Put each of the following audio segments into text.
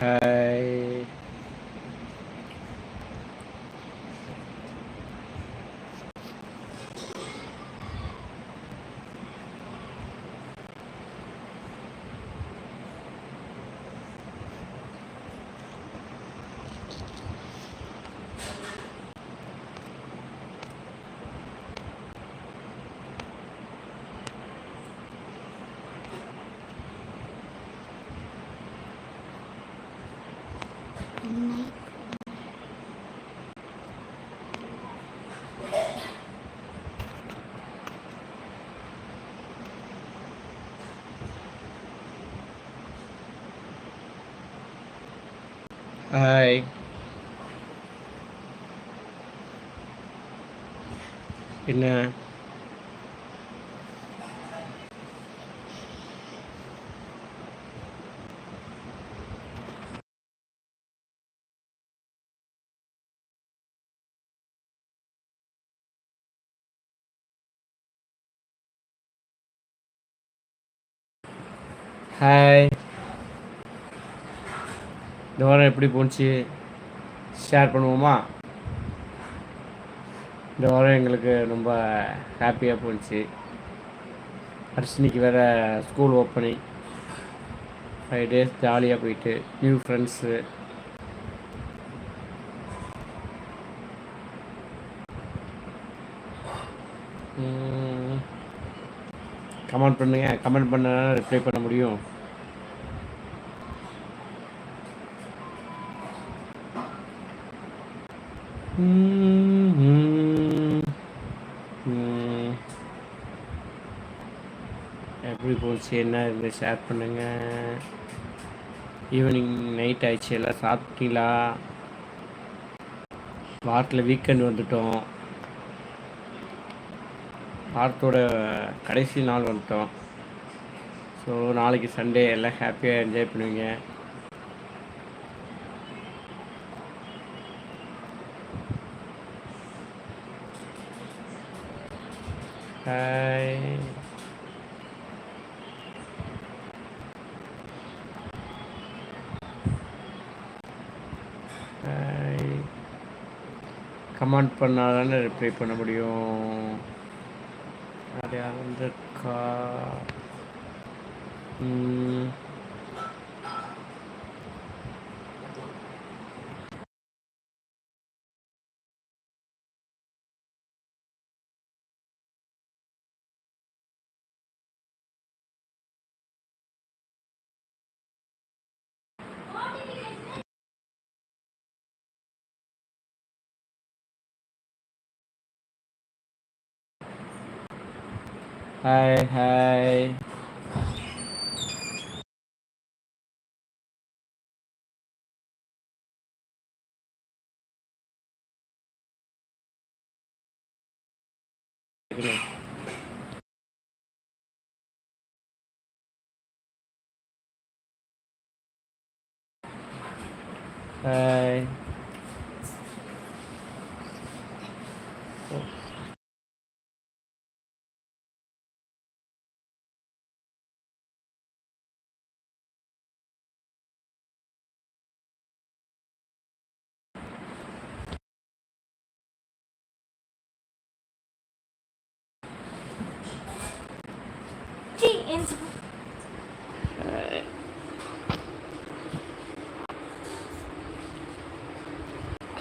Hi hi என்ன hi இந்த வாரம் எப்படி போணுச்சு ஷேர் பண்ணுவோமா? இந்த வாரம் எங்களுக்கு ரொம்ப ஹாப்பியாக போணுச்சு அர்ஷினிக்கு வேறு ஸ்கூல் ஓப்பனிங் ஃபைவ் டேஸ் ஜாலியாக போயிட்டு நியூ ஃப்ரெண்ட்ஸு கமெண்ட் பண்ணுங்கள் கமெண்ட் பண்ண ரிப்ளை பண்ண முடியும். எப்படி போச்சு என்ன இருந்து ஷேர் பண்ணுங்க. ஈவினிங் நைட் ஆயிடுச்சு எல்லாம் சாப்பிட்டீங்களா? வாரத்தில் வீக்கெண்ட் வந்துட்டோம். வாரத்தோட கடைசி நாள் வந்துட்டோம். ஸோ நாளைக்கு சண்டே எல்லாம் ஹாப்பியாக என்ஜாய் பண்ணுவீங்க. ஹாய் ஹாய் கமெண்ட் பண்ணால் தானே ரிப்ளை பண்ண முடியும்? அது வந்திருக்கா ம். ஹாய் ஹாய்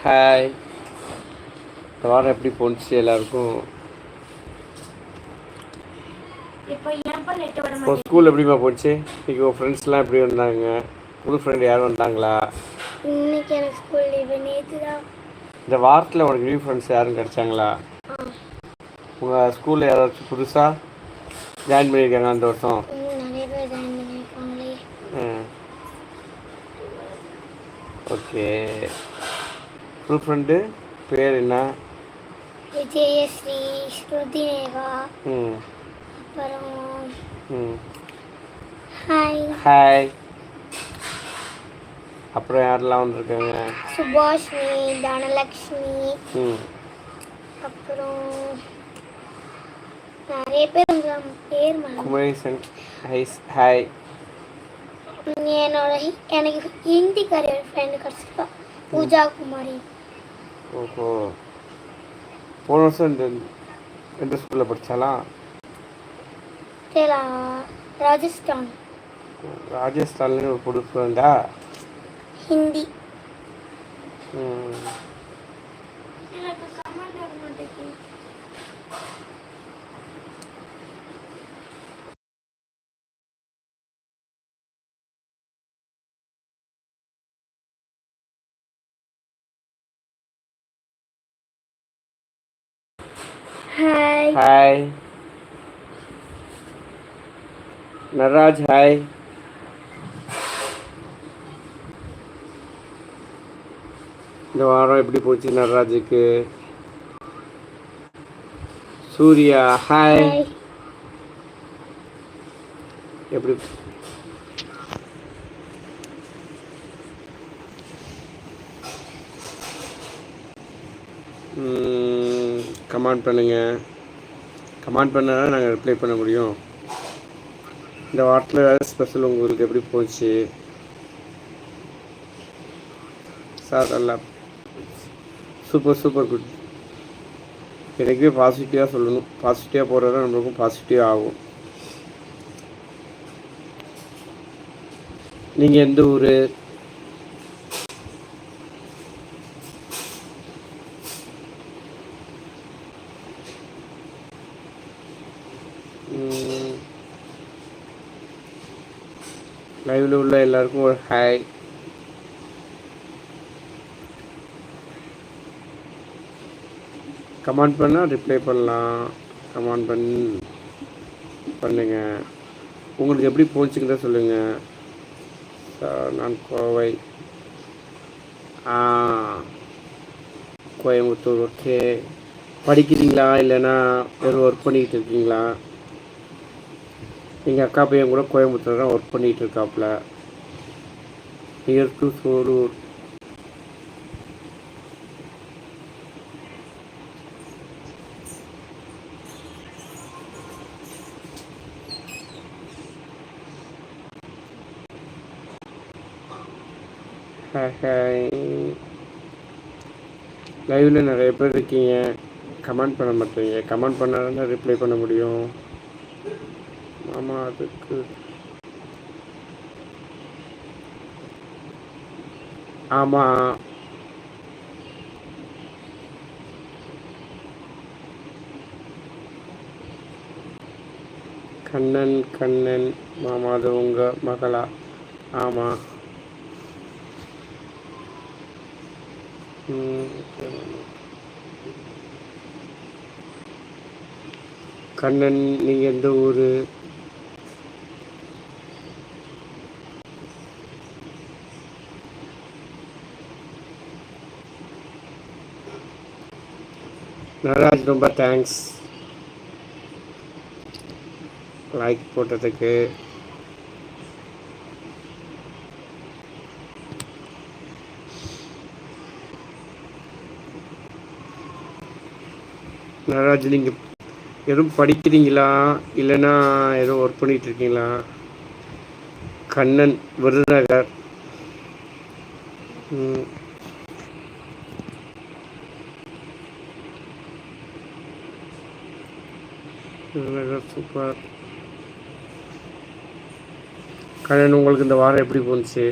ஹாய் இந்த வாரம் எப்படி போணுச்சு எல்லாருக்கும்? இப்போ உன் ஸ்கூல் எப்படிம்மா போச்சு? இன்னைக்கு உன் ஃப்ரெண்ட்ஸ்லாம் எப்படி வந்தாங்க? புது ஃப்ரெண்டு யாரும் வந்தாங்களா? இன்னைக்கு எனக்கு ஸ்கூல் லீவு நேற்று தான். இந்த வாரத்தில் உனக்கு நியூ ஃப்ரெண்ட்ஸ் யாரும் கிடைச்சாங்களா? உங்கள் ஸ்கூலில் யாராச்சும் புதுசாக ஜாயின் பண்ணியிருக்காங்க அந்த வருஷம்? ஓகே புது ஃப்ரெண்டு பேர் என்ன? விஜயஸ்ரீ ஸ்ருதி நேகா ம். அப்புறம் ம். ஹாய் ஹாய் அப்புறம் யாரெல்லாம் வந்திருக்காங்க? சுபாஷினி தனலக்ஷ்மி. ம். அப்புறம் நிறைய பேர் பேர் குமரேசன். ஹைஸ் ஹாய் என்னோட ஹி- எனக்கு ஹிந்திக்காரி ஒரு ஃப்ரெண்டு கிடச்சிருக்கா. பூஜா குமாரி ஓஹோ. போன வருஷம் இந்த எந்த ஸ்கூலில் படித்தாலாம் கேலா ராஜஸ்தான். ராஜஸ்தான்லேருந்து ஒரு பொண்ணு ஃப்ரெண்டா ஹிந்தி ம் எனக்கு கமெண்ட் வர மாட்டேங்குது ஹாய் ஹாய் நடராஜ் ஹாய் இந்த வாரம் எப்படி போச்சு நடராஜுக்கு? சூர்யா ஹாய் எப்படி? கமெண்ட் பண்ணுங்க. கமெண்ட் பண்ணால் நாங்கள் ரிப்ளை பண்ண முடியும். இந்த வாரத்தில் வேறு ஸ்பெஷல் உங்களுக்கு எப்படி போச்சு? சார் நல்லா. சூப்பர் சூப்பர் குட் எனக்கே பாசிட்டிவாக சொல்லணும். பாசிட்டிவாக போகிறது தான் நம்மளுக்கும் பாசிட்டிவ் ஆகும். நீங்கள் எந்த ஊர்? லைவில் உள்ள எல்லாருக்கும் ஒரு ஹாய் கமெண்ட் பண்ணால் ரிப்ளை பண்ணலாம். கமெண்ட் பண் பண்ணுங்க. உங்களுக்கு எப்படி போச்சுங்கிறத சொல்லுங்கள் சார் நான் கோவை. ஆ. கோயம்புத்தூர் ஓகே படிக்கிறீங்களா? இல்லைன்னா வெறும் ஒர்க் பண்ணிக்கிட்டு இருக்கீங்களா? எங்கள் அக்கா பையன் கூட கோயம்புத்தூர் தான் ஒர்க் பண்ணிகிட்டு இருக்காப்புல நியர் டு சோலூர் லைவில் நிறைய பேர் இருக்கீங்க. கமெண்ட் பண்ண மாட்டீங்க. கமெண்ட் பண்ணால் ரிப்ளை பண்ண முடியும்? ஆமாம் அதுக்கு ஆமாம் கண்ணன் கண்ணன் மாமா அது உங்கள் மகளா? ஆமாம் கண்ணன் நீங்கள் எந்த ஊர்? நடராஜ் ரொம்ப தேங்க்ஸ் லைக் போட்டதுக்கு. நடராஜ் நீங்கள் எதுவும் படிக்கிறீங்களா? இல்லைன்னா எதுவும் ஒர்க் பண்ணிகிட்டு இருக்கீங்களா கண்ணன் விருதுநகர். சூப்பர். கண்ணன் உங்களுக்கு இந்த வாரம் எப்படி போணுச்சு?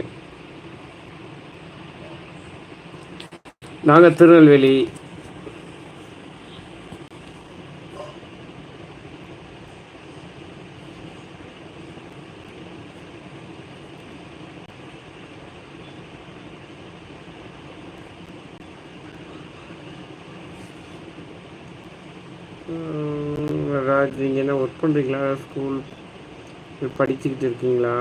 நாங்கள் திருநெல்வேலி. ராஜ் நீங்கள் என்ன ஒர்க் பண்ணுறீங்களா ஸ்கூல் படிச்சுக்கிட்டு இருக்கீங்களா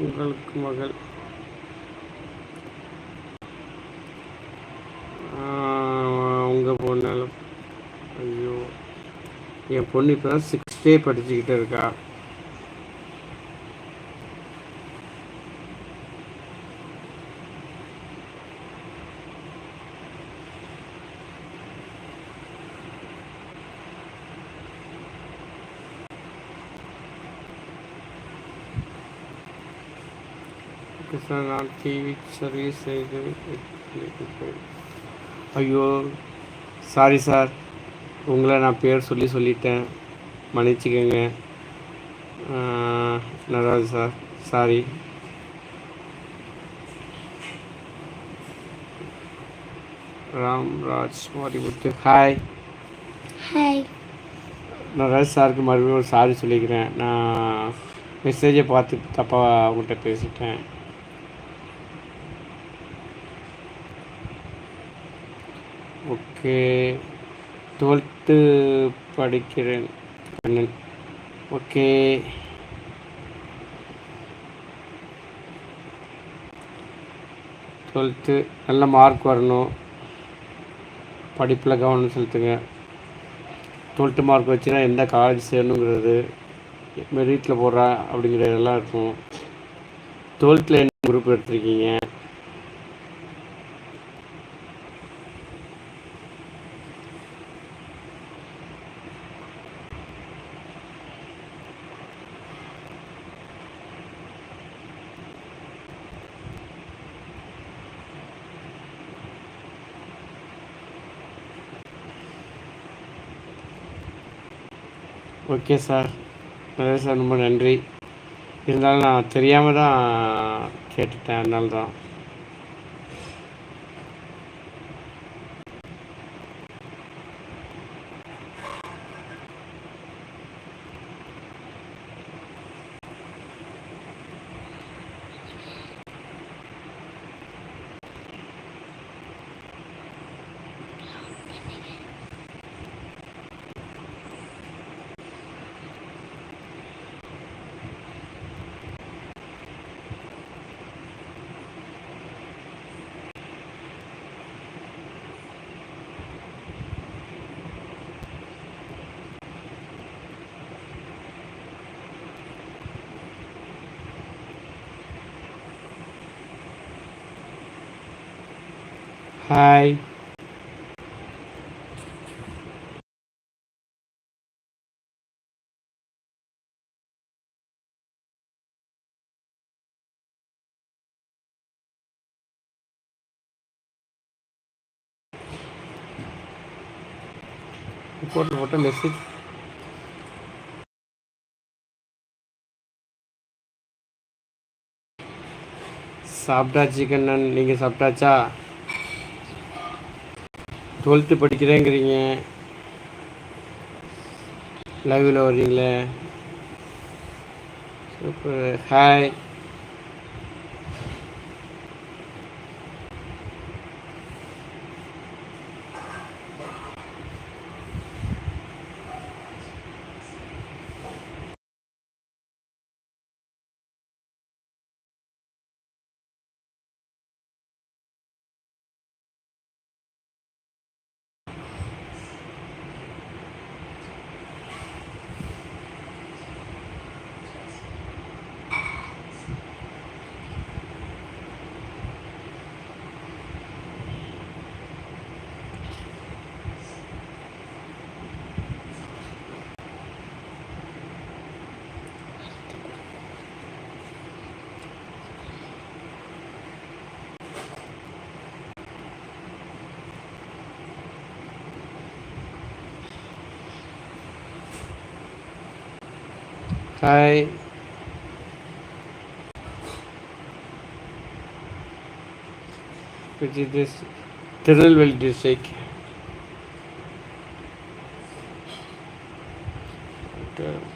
உங்களுக்கு மகள். உங்கள் பொண்ணாலும். ஐயோ. என் பொண்ணு இப்போ தான் சிக்ஸ்த்தே படிச்சுக்கிட்டு இருக்கா. சார் நான் டிவி சர்வீஸ் செய்து ஐயோ சாரி சார் உங்களை நான் பேர் சொல்லி சொல்லிட்டேன். மன்னிச்சுக்கோங்க. Nataraj sir sorry Ramraj Marimuthu. Hi hi Nataraj சாருக்கு மறுபடியும் ஒரு சாரி சொல்லிக்கிறேன். நான் மெசேஜை பார்த்து தப்பாக அவங்கள்ட்ட பேசிட்டேன். ஓகே டுவெல்த்து படிக்கிறேன் அண்ணன் ஓகே டுவெல்த்து நல்ல மார்க் வரணும். படிப்பில் கவனம் செலுத்துங்க. டுவெல்த்து மார்க் வச்சுனா எந்த காலேஜ் சேரணுங்கிறது மெரிட்டில் போடுறா அப்படிங்கிறதெல்லாம் இருக்கும். டுவெல்த்தில் என்ன குரூப் எடுத்திருக்கீங்க? Okay sir. நிறைய சார் ரொம்ப நன்றி. இருந்தாலும் நான் தெரியாமல் தான் கேட்டுட்டேன் அதனால தான். ஹாய் போட்டு போட்ட மெசேஜ் சாப்பிட்டாச்சு கண்ணன் நீங்கள் சாப்பிட்டாச்சா டுவெல்த்து படிக்கிறேங்கிறீங்க. லைவில் வர்றீங்களே. Super hi hi which is this tunnel will Tirunelveli district. Okay.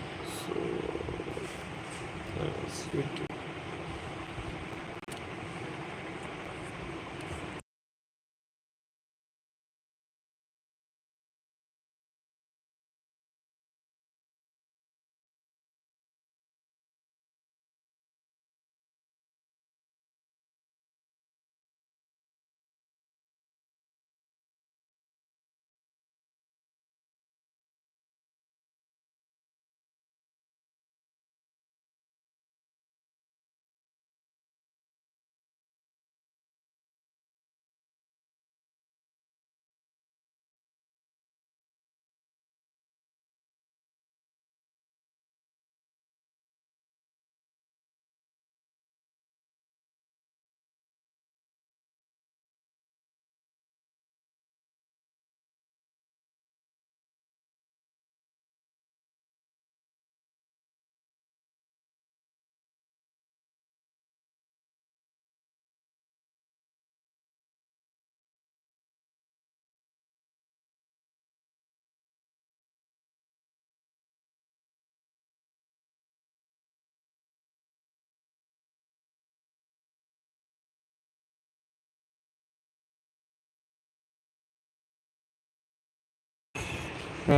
Which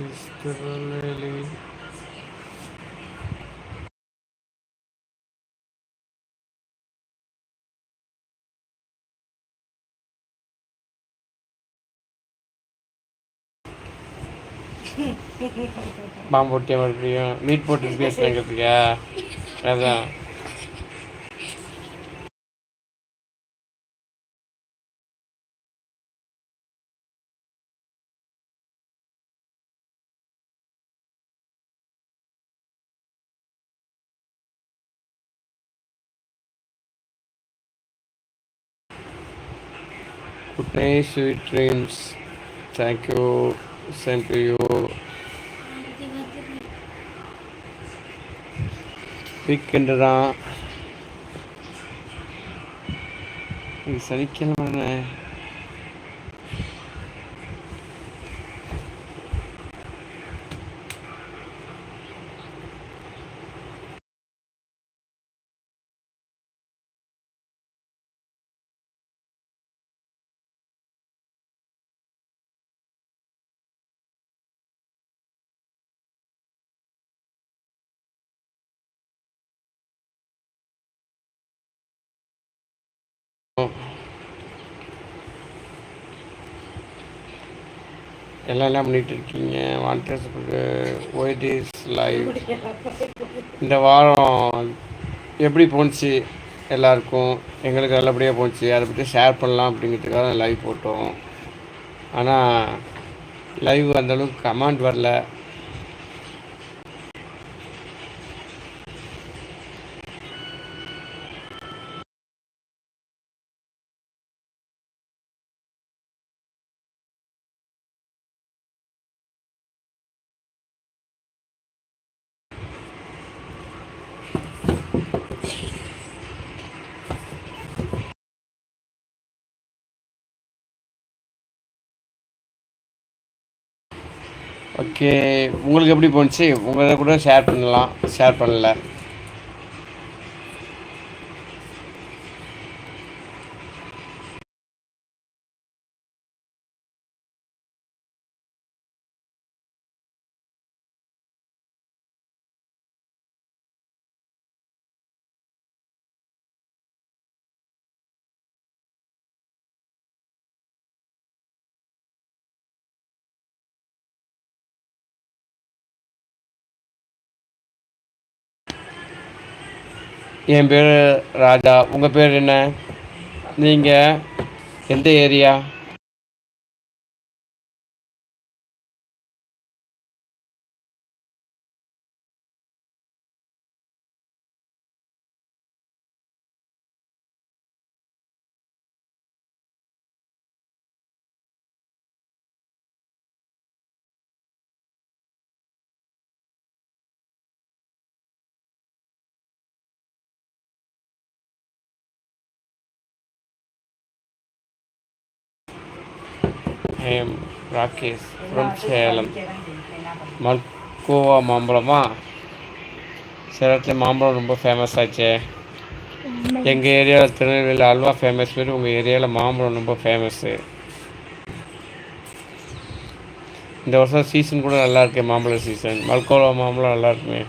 is பாம்பு போட்டியா மறுபடியும் மீட் போட்டு பேசுறேங்கிறதுக்கா அதான். Good night sweet dreams thank you same to you weekend தான் சனிக்கிழமை எல்லாம் என்ன பண்ணிட்டு இருக்கீங்க வாண்டர்ஸ் ஒயிட் இஸ் லைவ் இந்த வாரம் எப்படி போணுச்சு எல்லாருக்கும்? எங்களுக்கு நல்லபடியாக போச்சு. அதை பற்றி ஷேர் பண்ணலாம் அப்படிங்கிறதுக்காக லைவ் போட்டோம். ஆனால் லைவ் அந்தளவுக்கு கமெண்ட் வரல. ஓகே உங்களுக்கு எப்படி போணுச்சு? உங்களை கூட ஷேர் பண்ணலாம் ஷேர் பண்ணல. என் பேர் ராஜா. உங்கள் பேர் என்ன? நீங்கள் எந்த area? I Rakesh from Salem. Malgova மாம்பழமா? சேலத்தில் மாம்பழம் ரொம்ப ஃபேமஸ் ஆச்சே. எங்கள் ஏரியாவில் திருநெல்வேலி அல்வா ஃபேமஸ் மாரி உங்கள் ஏரியாவில் மாம்பழம் ரொம்ப ஃபேமஸ்ஸு இந்த வருஷம் சீசன் கூட நல்லா இருக்கு மாம்பழ சீசன் மல்கோவா மாம்பழம் நல்லா இருக்குமே.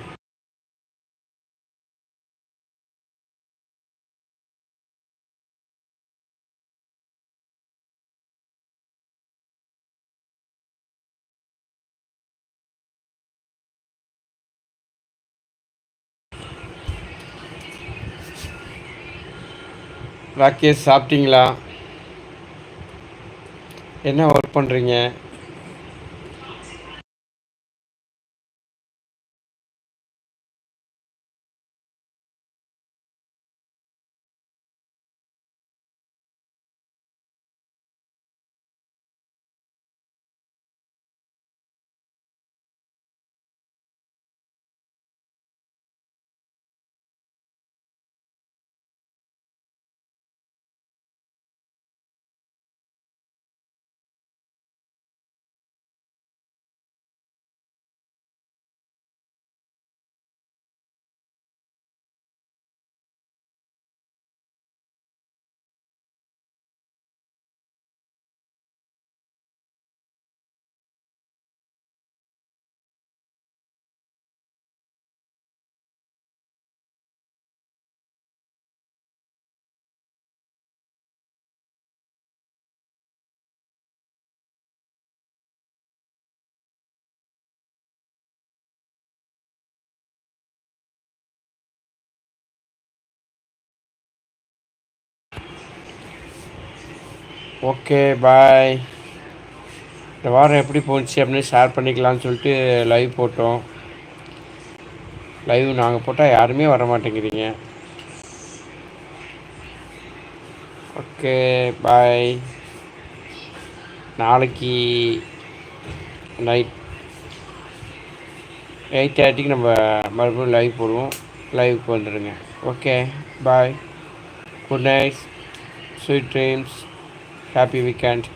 ராகேஷ் சாப்பிட்டீங்களா? என்ன ஒர்க் பண்ணுறீங்க ஓகே பாய். இந்த வாரம் எப்படி போச்சு அப்படின்னு ஷேர் பண்ணிக்கலாம்னு சொல்லிட்டு லைவ் போட்டோம். லைவ் நாங்கள் போட்டால் யாருமே வர மாட்டேங்கிறீங்க. Okay bye. நாளைக்கு நைட் எயிட் தேர்ட்டிக்கு நம்ம மறுபடியும் லைவ் போடுவோம். லைவுக்கு வந்துடுங்க. Okay bye. Good night sweet dreams happy weekend